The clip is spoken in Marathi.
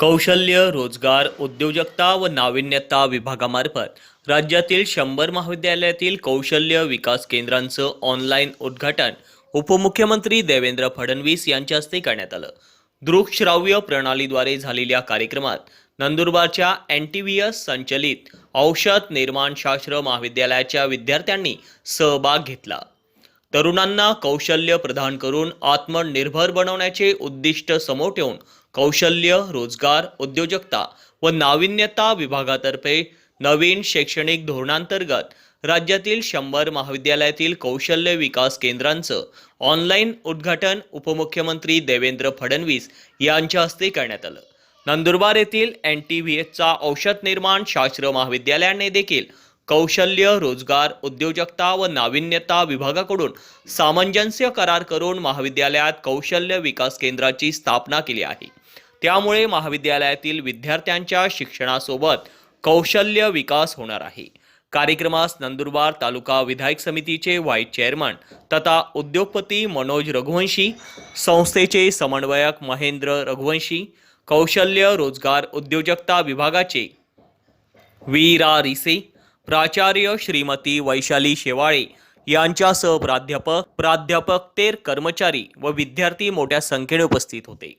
कौशल्य रोजगार उद्योजकता व नाविन्यता विभागामार्फत राज्यातील शंभर महाविद्यालयातील कौशल्य विकास केंद्रांचं ऑनलाईन उद्घाटन उपमुख्यमंत्री देवेंद्र फडणवीस यांच्या हस्ते करण्यात आलं. दृकश्राव्य प्रणालीद्वारे झालेल्या कार्यक्रमात नंदुरबारच्या एन टी व्ही एस संचलित औषध निर्माणशास्त्र महाविद्यालयाच्या विद्यार्थ्यांनी सहभाग घेतला. तरुणांना कौशल्य प्रदान करून आत्मनिर्भर बनवण्याचे उद्दिष्ट समोर ठेवून कौशल्य रोजगार उद्योजकता व नाविन्यता विभागातर्फे नवीन शैक्षणिक धोरणांतर्गत राज्यातील शंभर महाविद्यालयातील कौशल्य विकास केंद्रांचं ऑनलाईन उद्घाटन उपमुख्यमंत्री देवेंद्र फडणवीस यांच्या हस्ते करण्यात आलं. नंदुरबार येथील एन टी व्ही एसचा औषध निर्माण शास्त्र महाविद्यालयाने देखील कौशल्य रोजगार उद्योजकता व नाविन्यता विभागाकडून सामंजस्य करार करून महाविद्यालयात कौशल्य विकास केंद्राची स्थापना केली आहे. त्यामुळे महाविद्यालयातील विद्यार्थ्यांच्या शिक्षणासोबत कौशल्य विकास होणार आहे. कार्यक्रमास नंदुरबार तालुका विधायक समितीचे व्हाईस चेअरमन तथा उद्योगपती मनोज रघुवंशी संस्थेचे समन्वयक महेंद्र रघुवंशी कौशल्य रोजगार उद्योजकता विभागाचे वीरा रिसे प्राचार्य श्रीमती वैशाली शेवाळे यांच्यासह प्राध्यापक प्राध्यापक तेर कर्मचारी व विद्यार्थी मोठ्या संख्येने उपस्थित होते.